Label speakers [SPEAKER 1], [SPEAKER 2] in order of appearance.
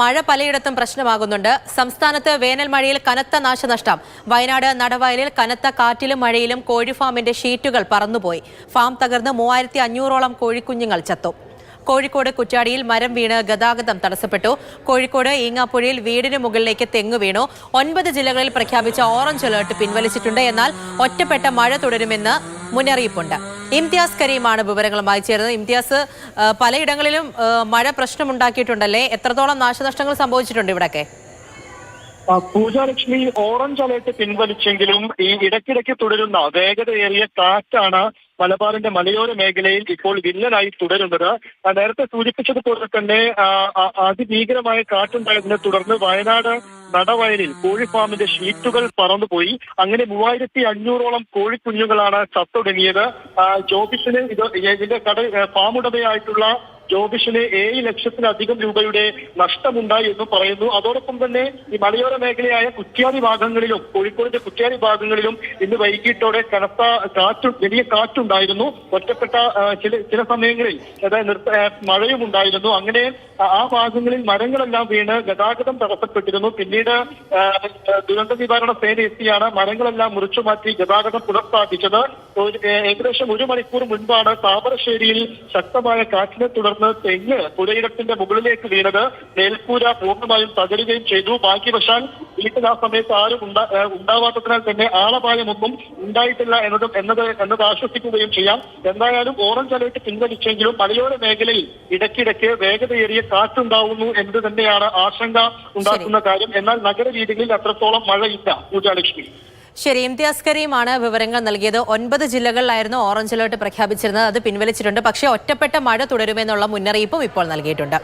[SPEAKER 1] മഴ പലയിടത്തും പ്രശ്നമാകുന്നുണ്ട്. സംസ്ഥാനത്ത് വേനൽ മഴയിൽ കനത്ത നാശനഷ്ടം. വയനാട് നടവയലിൽ കനത്ത കാറ്റിലും മഴയിലും കോഴിഫാമിന്റെ ഷീറ്റുകൾ പറന്നുപോയി. ഫാം തകർന്ന് മൂവായിരത്തി അഞ്ഞൂറോളം കോഴിക്കുഞ്ഞുങ്ങൾ ചത്തു. കോഴിക്കോട് കുറ്റാടിയിൽ മരം വീണ് ഗതാഗതം തടസ്സപ്പെട്ടു. കോഴിക്കോട് ഈങ്ങാപ്പുഴയിൽ വീടിന് മുകളിലേക്ക് തെങ്ങ് വീണു. ഒൻപത് ജില്ലകളിൽ പ്രഖ്യാപിച്ച ഓറഞ്ച് അലേർട്ട് പിൻവലിച്ചിട്ടുണ്ട്. എന്നാൽ ഒറ്റപ്പെട്ട മഴ തുടരുമെന്ന് മുന്നറിയിപ്പുണ്ട്. ഇംതിയാസ് കരീമാണ് വിവരങ്ങളുമായി ചേർന്നത് ഇംതിയാസ് പലയിടങ്ങളിലും മഴ പ്രശ്നമുണ്ടാക്കിയിട്ടുണ്ടല്ലേ? എത്രത്തോളം നാശനഷ്ടങ്ങൾ സംഭവിച്ചിട്ടുണ്ട് ഇവിടൊക്കെ?
[SPEAKER 2] ആ, പൂജാലക്ഷ്മി ഓറഞ്ച് അലേർട്ട് പിൻവലിച്ചെങ്കിലും ഈ ഇടയ്ക്കിടയ്ക്ക് തുടരുന്ന വേഗതയേറിയ കാറ്റാണ് മലബാറിന്റെ മലയോര മേഖലയിൽ ഇപ്പോൾ വില്ലനായി തുടരുന്നത്. നേരത്തെ സൂചിപ്പിച്ചതുപോലെ തന്നെ അതിഭീകരമായ കാറ്റുണ്ടായതിനെ തുടർന്ന് വയനാട് നടവയലിൽ കോഴി ഫാമിന്റെ ഷീറ്റുകൾ പറന്നുപോയി. അങ്ങനെ മൂവായിരത്തി അഞ്ഞൂറോളം കോഴിക്കുഞ്ഞുങ്ങളാണ് ചത്തൊടുങ്ങിയത്. ജോബിസിന് ഇത് ഇതിന്റെ കട ഫാം ഉടമയായിട്ടുള്ള ജോബിഷിന് ഏഴ് ലക്ഷത്തിലധികം രൂപയുടെ നഷ്ടമുണ്ടായി എന്ന് പറയുന്നു. അതോടൊപ്പം തന്നെ ഈ മലയോര മേഖലയായ കുറ്റ്യാടി ഭാഗങ്ങളിലും കോഴിക്കോടിന്റെ കുറ്റ്യാടി ഭാഗങ്ങളിലും ഇന്ന് വൈകിട്ടോടെ കനത്ത കാറ്റ് വലിയ കാറ്റുണ്ടായിരുന്നു. ഒറ്റപ്പെട്ട ചില ചില സമയങ്ങളിൽ അതായത് മഴയും ഉണ്ടായിരുന്നു. അങ്ങനെ ആ- ഭാഗങ്ങളിൽ മരങ്ങളെല്ലാം വീണ് ഗതാഗതം തടസ്സപ്പെട്ടിരുന്നു. പിന്നീട് ദുരന്ത നിവാരണ സേന എത്തിയാണ് മരങ്ങളെല്ലാം മുറിച്ചു മാറ്റി ഗതാഗതം പുനഃസ്ഥാപിച്ചത്. ഏകദേശം ഒരു മണിക്കൂർ മുൻപാണ് താമരശ്ശേരിയിൽ ശക്തമായ കാറ്റിനെ തുടർന്ന് തെങ്ങ് പുരയിടത്തിന്റെ മുകളിലേക്ക് വീണത് മേൽക്കൂര പൂർണമായും തകരുകയും ചെയ്തു. ഭാഗ്യവശാൽ വീട്ടിൽ ആ സമയത്ത് ആരും ഉണ്ടാ ഉണ്ടാവാത്തതിനാൽ തന്നെ ആളപായമൊന്നും ഉണ്ടായിട്ടില്ല എന്നതും എന്നത് എന്നത് ആശ്വസിക്കുകയും ചെയ്യാം. എന്തായാലും ഓറഞ്ച് അലേർട്ട് പിൻവലിച്ചെങ്കിലും മലയോര മേഖലയിൽ ഇടയ്ക്കിടയ്ക്ക് വേഗതയേറിയ കാറ്റുണ്ടാവുന്നു എന്നത് തന്നെയാണ് ആശങ്ക ഉണ്ടാക്കുന്ന കാര്യം. എന്നാൽ നഗര രീതികളിൽ അത്രത്തോളം മഴയില്ല പൂജാലക്ഷ്മി.
[SPEAKER 1] ശരി ഇംതിയാസ് കരീമാണ് വിവരങ്ങൾ നൽകിയത്. ഒൻപത് ജില്ലകളിലായിരുന്നു ഓറഞ്ച് അലേർട്ട് പ്രഖ്യാപിച്ചിരുന്നത്. അത് പിൻവലിച്ചിട്ടുണ്ട്. പക്ഷേ ഒറ്റപ്പെട്ട മഴ തുടരുമെന്നുള്ള മുന്നറിയിപ്പും ഇപ്പോൾ നൽകിയിട്ടുണ്ട്.